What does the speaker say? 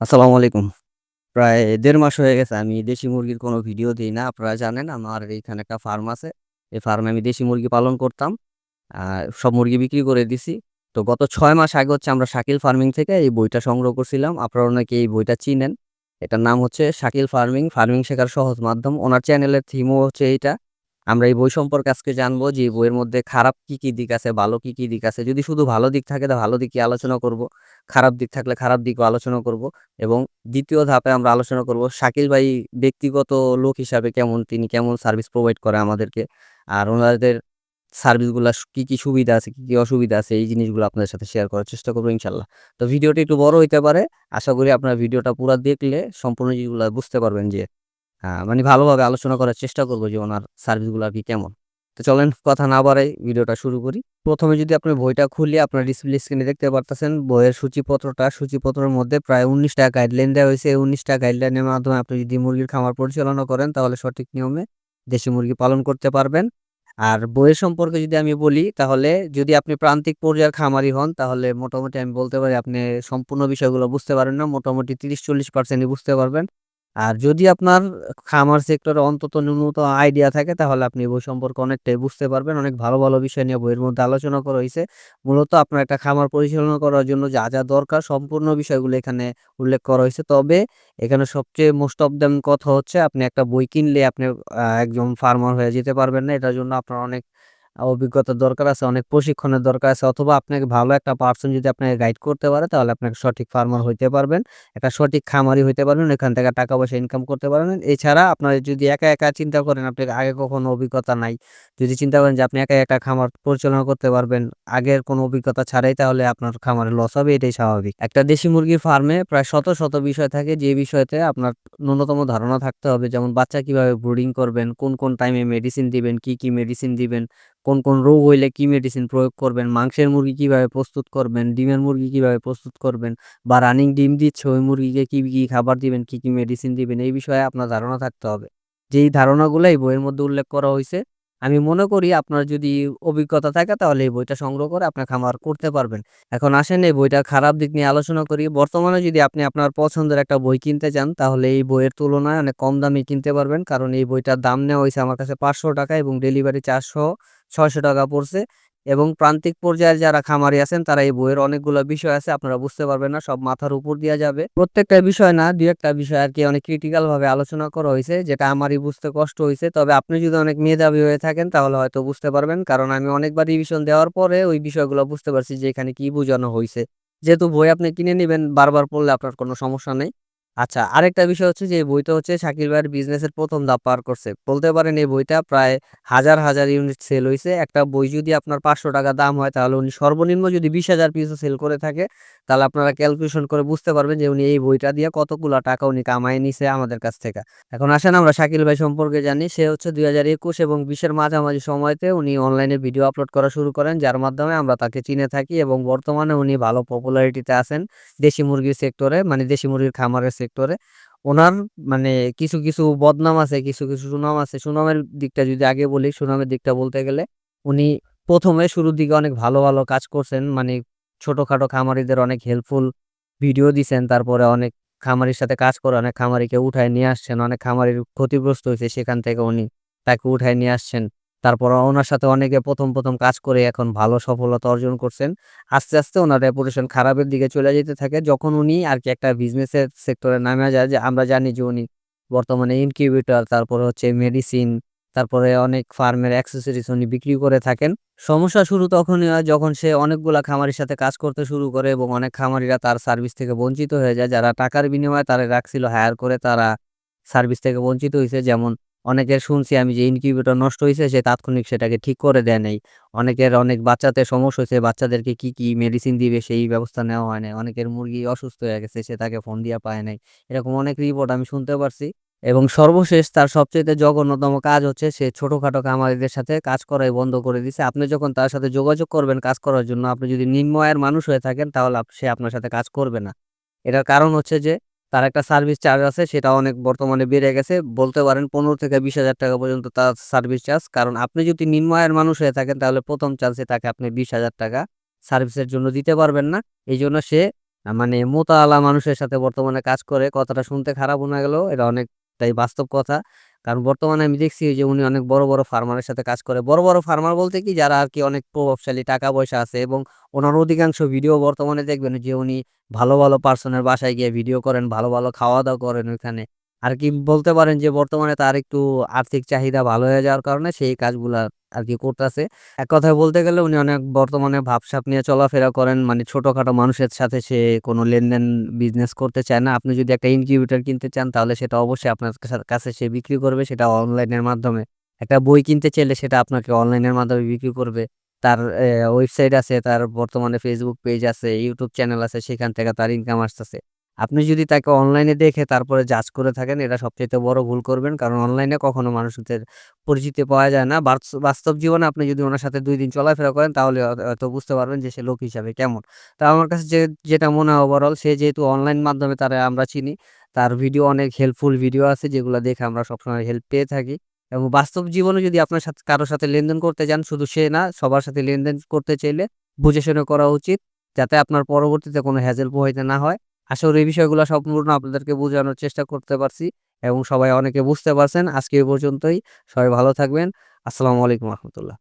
আসসালামু আলাইকুম। প্রায় দেড় মাস হয়ে গেছে আমি দেশি মুরগির কোনো ভিডিও দিই না। আপনারা জানেন আমার এইখানে একটা ফার্ম আছে। এই ফার্মে আমি দেশি মুরগি পালন করতাম। সব মুরগি বিক্রি করে দিছি। তো গত ছয় মাস আগে হচ্ছে আমরা শাকিল ফার্মিং থেকে এই বইটা সংগ্রহ করছিলাম। আপনারা অনেকে এই বইটা চিনেন। এটার নাম হচ্ছে শাকিল ফার্মিং, ফার্মিং শেখার সহজ মাধ্যম। ওনার চ্যানেলের থিমও হচ্ছে এইটা। আমরা এই বই সম্পর্কে আজকে জানব যে বইয়ের মধ্যে খারাপ কি, কি দিক আছে, ভালো কি, কি দিক আছে। যদি শুধু ভালো দিক থাকে, তো ভালো দিকই আলোচনা করব। খারাপ দিক থাকলে খারাপ দিকও আলোচনা করব এবং দ্বিতীয় ধাপে আমরা আলোচনা করব শাকিল ভাই ব্যক্তিগত লোক হিসাবে কেমন, তিনি কেমন সার্ভিস প্রোভাইড করে আমাদেরকে। আর ওনাদের সার্ভিসগুলা কি, কি সুবিধা আছে, কি, কি অসুবিধা আছে এই জিনিসগুলো আপনাদের সাথে শেয়ার করার চেষ্টা করব ইনশাআল্লাহ। তো ভিডিওটা একটু বড় হইতে পারে। আশা করি আপনারা ভিডিওটা পুরা দেখলে সম্পূর্ণ জিনিসগুলা বুঝতে পারবেন যে মানে ভালোভাবে আলোচনা করার চেষ্টা করব যে ওনার সার্ভিসগুলো আরকি কেমন। তো চলেন কথা না বাড়াই ভিডিওটা শুরু করি। প্রথমে যদি আপনি বইটা খুলি আপনার ডিসপ্লে স্ক্রিনে দেখতে পারতেছেন, বইয়ের সূচিপত্রটা। সূচিপত্রের মধ্যে প্রায় ১৯ টা গাইডলাইন দেওয়া হয়েছে এই ১৯ টা গাইডলাইনের মাধ্যমে আপনি যদি মুরগির খামার পরিচালনা করেন, তাহলে সঠিক নিয়মে দেশি মুরগি পালন করতে পারবেন। আর বইয়ের সম্পর্কে যদি আমি বলি, তাহলে যদি আপনি প্রান্তিক পর্যায়ের খামারি হন, তাহলে মোটামুটি আমি বলতে পারি আপনি সম্পূর্ণ বিষয়গুলো বুঝতে পারেন না। মোটামুটি ৩০-৪০% ই বুঝতে পারবেন। আর যদি আপনার খামার সেক্টরে অন্তত ন্যূনতম আইডিয়া থাকে তাহলে আপনি বই সম্পর্কে অনেকটাই বুঝতে পারবেন। অনেক ভালো, ভালো বিষয় নিয়ে বইয়ের মধ্যে আলোচনা করা হয়েছে মূলত আপনার একটা খামার পরিচালনা করার জন্য যা, যা দরকার সম্পূর্ণ বিষয়গুলো এখানে উল্লেখ করা হয়েছে তবে এখানে সবচেয়ে মোস্ট অফ দ্যাম কথা হচ্ছে আপনি একটা বই কিনলে আপনি একজন ফার্মার হয়ে যেতে পারবেন না। এটার জন্য আপনার অনেক আ অভিজ্ঞতার দরকার আছে, অনেক প্রশিক্ষণের দরকার আছে অথবা আপনাকে ভালো একটা পার্সন যদি আপনাকে গাইড করতে পারে তাহলে আপনাকে সঠিক ফার্মার হইতে পারবেন। একটা সঠিক খামারি হইতে পারবেন। এখান থেকে টাকা পয়সা ইনকাম করতে পারবেন। এছাড়া আপনার যদি একা, একা চিন্তা করেন আপনার আগে কখনো অভিজ্ঞতা নাই। যদি চিন্তা করেন যে আপনি একা একটা খামার পরিচালনা করতে পারবেন আগের কোনো অভিজ্ঞতা ছাড়াই তাহলে আপনার খামারে লস হবে এটাই স্বাভাবিক। একটা দেশি মুরগির ফার্মে প্রায় শত, শত বিষয় থাকে যে বিষয়তে আপনার ন্যূনতম ধারণা থাকতে হবে। যেমন বাচ্চা কীভাবে ব্রুডিং করবেন, কোন, কোন টাইমে মেডিসিন দিবেন, কি, কি মেডিসিন দিবেন, কোন, কোন রোগ হইলে কি মেডিসিন প্রয়োগ করবেন, মাংসের মুরগি কীভাবে প্রস্তুত করবেন, ডিমের মুরগি কীভাবে প্রস্তুত করবেন বা রানিং ডিম দিচ্ছে ওই মুরগিকে কি, কি খাবার দিবেন, কি, কি মেডিসিন দিবেন এই বিষয়ে আপনার ধারণা থাকতে হবে। যেই ধারণাগুলা বইয়ের মধ্যে উল্লেখ করা হইছে। আমি মনে করি আপনার যদি অভিজ্ঞতা থাকে তাহলে এই বইটা সংগ্রহ করে আপনার খামার করতে পারবেন। এখন আসেন এই বইটার খারাপ দিক নিয়ে আলোচনা করি। বর্তমানে যদি আপনি আপনার পছন্দের একটা বই কিনতে চান, তাহলে এই বইয়ের তুলনায় অনেক কম দামে কিনতে পারবেন। কারণ এই বইটার দাম নেওয়া হয়েছে আমার কাছে ৳৫০০ এবং ডেলিভারি চার্জ সহ ৳৬০০ পড়ছে এবং প্রান্তিক পর্যায়ের যারা খামারি আছেন, তারা এই বইয়ের অনেকগুলা বিষয় আছে, আপনারা বুঝতে পারবেন না। সব মাথার উপর দিয়া যাবে। প্রত্যেকটা বিষয় না দু একটা বিষয় আর কি অনেক ক্রিটিক্যাল ভাবে আলোচনা করা হয়েছে, যেটা আমারই বুঝতে কষ্ট হয়েছে তবে আপনি যদি অনেক মেধাবী হয়ে থাকেন, তাহলে হয়তো বুঝতে পারবেন। কারণ আমি অনেকবার রিভিশন দেওয়ার পরে ওই বিষয়গুলো বুঝতে পারছি যে এখানে কি বোঝানো হয়েছে যেহেতু বই আপনি কিনে নিবেন, বারবার পড়লে আপনার কোনো সমস্যা নেই। আচ্ছা আরেকটা বিষয় হচ্ছে যে বইটা হচ্ছে শাকিল ভাইয়ের বিজনেসের প্রথম ধাপ পার করছে। বলতে পারেন এই বইটা প্রায় হাজার, হাজার ইউনিট সেল হয়েছে একটা বই যদি আপনার ৳৫০০ দাম হয় তাহলে উনি সর্বনিম্ন যদি ২০,০০০ পিসও সেল করে থাকে তাহলে আপনারা ক্যালকুলেশন করে বুঝতে পারবেন যে উনি এই বইটা দিয়ে কতগুলা টাকা উনি কামায় নিছে আমাদের কাছ থেকে। এখন আসেন আমরা শাকিল ভাই সম্পর্কে জানি। সে হচ্ছে ২০২১ এবং বিশের মাঝামাঝি সময়তে উনি অনলাইনে ভিডিও আপলোড করা শুরু করেন যার মাধ্যমে আমরা তাকে চিনে থাকি এবং বর্তমানে উনি ভালো পপুলারিটিতে আছেন দেশি মুরগির সেক্টরে মানে দেশি মুরগির খামারের সেক্টরে। উনার মানে কিছু, কিছু বদনাম আছে, কিছু, কিছু সুনাম আছে। সুনামের দিকটা যদি আগে বলি, সুনামের দিকটা বলতে গেলে উনি প্রথমে শুরুর দিকে অনেক ভালো, ভালো কাজ করছেন। মানে ছোটখাটো খামারিদের অনেক হেল্পফুল ভিডিও দিছেন। তারপরে অনেক খামারির সাথে কাজ করে অনেক খামারিকে উঠায় নিয়ে আসছেন। অনেক খামারির ক্ষতিগ্রস্ত হয়েছে সেখান থেকে উনি তাকে উঠায় নিয়ে আসছেন। তারপর ওনার সাথে অনেকে ১ম, ১ম কাজ করে এখন ভালো সফলতা অর্জন করছেন। আস্তে, আস্তে ওনার রেপুটেশন খারাপের দিকে চলে যেতে থাকে। যখন উনি আর কি একটা বিজনেসের সেক্টরে নামে যায় যে আমরা জানি যে উনি বর্তমানে ইনকিউবেটর তারপরে হচ্ছে মেডিসিন, তারপরে অনেক ফার্মের অ্যাক্সেসরিজ উনি বিক্রি করে থাকেন। সমস্যা শুরু তখনই হয় যখন সে অনেকগুলা খামারির সাথে কাজ করতে শুরু করে এবং অনেক খামারিরা তার সার্ভিস থেকে বঞ্চিত হয়ে যায়। যারা টাকার বিনিময়ে তারা রাখছিল হায়ার করে তারা সার্ভিস থেকে বঞ্চিত হয়েছে যেমন অনেকের শুনছি আমি যে ইনকিউবেটর নষ্ট হয়েছে সে তাৎক্ষণিক সেটাকে ঠিক করে দেয় নাই। অনেকের অনেক বাচ্চাতে সমস্যা হয়েছে বাচ্চাদেরকে কি, কি মেডিসিন দিবে সেই ব্যবস্থা নেওয়া হয় নাই। অনেকের মুরগি অসুস্থ হয়ে গেছে সে তাকে ফোন দিয়া পায় নাই। এরকম অনেক রিপোর্ট আমি শুনতে পারছি এবং সর্বশেষ তার সবচাইতে জঘন্যতম কাজ হচ্ছে সে ছোটখাটো খামারিদের সাথে কাজ করাই বন্ধ করে দিছে। আপনি যখন তার সাথে যোগাযোগ করবেন কাজ করার জন্য আপনি যদি নিম্ন আয়ের মানুষ হয়ে থাকেন তাহলে সে আপনার সাথে কাজ করবে না। এটার কারণ হচ্ছে যে তার একটা সার্ভিস চার্জ আছে সেটা অনেক বর্তমানে বেড়ে গেছে। বলতে পারেন ৳১৫,০০০-২০,০০০ পর্যন্ত তার সার্ভিস চার্জ। কারণ আপনি যদি নিম্নয়ের মানুষ হয়ে থাকেন তাহলে প্রথম চান্সে তাকে আপনি ৳২০,০০০ সার্ভিসের জন্য দিতে পারবেন না। এই জন্য সে মানে মোতাওয়ালা মানুষের সাথে বর্তমানে কাজ করে। কথাটা শুনতে খারাপ হয়ে গেলেও এটা অনেকটাই বাস্তব কথা। কারণ বর্তমানে আমি দেখছি যে উনি অনেক বড়, বড় ফার্মারের সাথে কাজ করে। বড়, বড় ফার্মার বলতে কি যারা আর কি অনেক প্রভাবশালী টাকা-পয়সা আছে এবং ওনার অধিকাংশ ভিডিও বর্তমানে দেখবেন যে উনি ভালো, ভালো পার্সনের বাসায় গিয়ে ভিডিও করেন, ভালো, ভালো খাওয়া-দাওয়া করেন ওইখানে। আরকি বলতে পারেন যে বর্তমানে তার একটু আর্থিক চাহিদা ভালো হয়ে যাওয়ার কারণে সেই কাজগুলা আর কি করতাছে। এক কথায় বলতে গেলে উনি অনেক বর্তমানে ভাবসাপ নিয়ে চলাফেরা করেন। মানে ছোটখাটো মানুষের সাথে সে কোনো লেনদেন বিজনেস করতে চায় না। আপনি যদি একটা ইনকিউবেটর কিনতে চান তাহলে সেটা অবশ্যই আপনার কাছে সে বিক্রি করবে সেটা অনলাইনের মাধ্যমে। একটা বই কিনতে চাইলে সেটা আপনাকে অনলাইনের মাধ্যমে বিক্রি করবে। তার ওয়েবসাইট আছে, তার বর্তমানে ফেসবুক পেজ আছে, ইউটিউব চ্যানেল আছে সেখান থেকে তার ইনকাম আসতেছে। আপনি যদি তাকে অনলাইনে দেখে তারপরে জাজ করে থাকেন, এটা সবচাইতে বড় ভুল করবেন। কারণ অনলাইনে কখনো মানুষদের পরিচিতি পাওয়া যায় না। বাস্তব জীবনে আপনি যদি ওনার সাথে দুই দিন চলাফেরা করেন, তাহলে হয়তো বুঝতে পারবেন যে সে লোক হিসাবে কেমন। তা আমার কাছে যে, যেটা মনে হয় ওভারঅল সে যেহেতু অনলাইন মাধ্যমে তারে আমরা চিনি। তার ভিডিও অনেক হেল্পফুল ভিডিও আছে, যেগুলো দেখে আমরা সবসময় হেল্প পেয়ে থাকি। এবং বাস্তব জীবনে যদি আপনার সাথে কারও সাথে লেনদেন করতে যান, শুধু সে না, সবার সাথে লেনদেন করতে চাইলে, বুঝে শুনে করা উচিত। যাতে আপনার পরবর্তীতে কোনো হ্যাজেল পোহাইতে না হয়। করি এই বিষয়গুলো সম্পূর্ণ আপনাদেরকে বোঝানোর চেষ্টা করতে পারছি এবং সবাই অনেকে বুঝতে পারছেন। আজকে এই পর্যন্তই। সবাই ভালো থাকবেন। আসসালামু আলাইকুম রহমতুল্লাহ।